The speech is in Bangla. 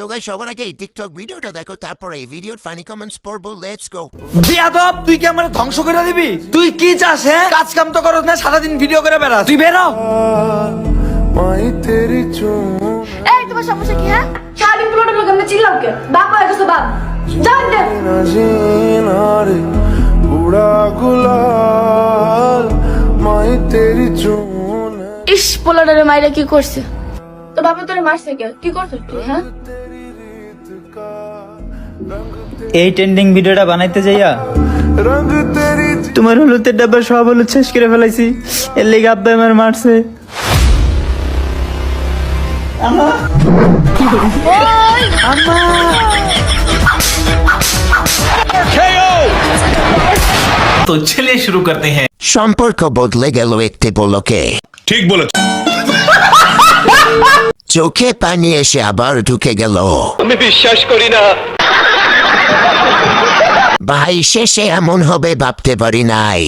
তো গাই সবার আগে এই টিকটক ভিডিওটা দেখো তারপরে এই ভিডিওর ফানি কমেন্টস পড়ব লেটস গো বিয়াদব তুই কি আমার ধ্বংস করে দিবি? তুই কি চাস হ্যাঁ? কাজ কাম তো করস না সারাদিন ভিডিও করে বেড়াস। তুই বেরো মাই তেরি চুন এই তোমার সমস্যা কি হ্যাঁ? সারাদিন পুরোটা লোক আমরা চিল্লাও কে? বাপ হয়ে গেছো বাপ। দে জিনা রে উড়া গুলাল মাই তেরি চুন ইস পোলাডারে মাইরা কি করছে? তো বাবা তোরে মারছে কে? কি করছিস তুই হ্যাঁ? এই ট্রেন্ডিং ভিডিওটা বানাইতে যাইয়া তোমার হলুদের ডাব্বা সব হলুদ শেষ করে ফেলাইছি। এর লেগে আব্বা আমার মারছে। তো ছেলে শুরু করতে হ্যাঁ। সম্পর্ক বদলে গেল একটি বলকে। ঠিক বলেছ। চোখে পানি এসে আবার ঢুকে গেল। আমি বিশ্বাস করি না। ভাই শেষে এমন হবে ভাবতে পারি নাই।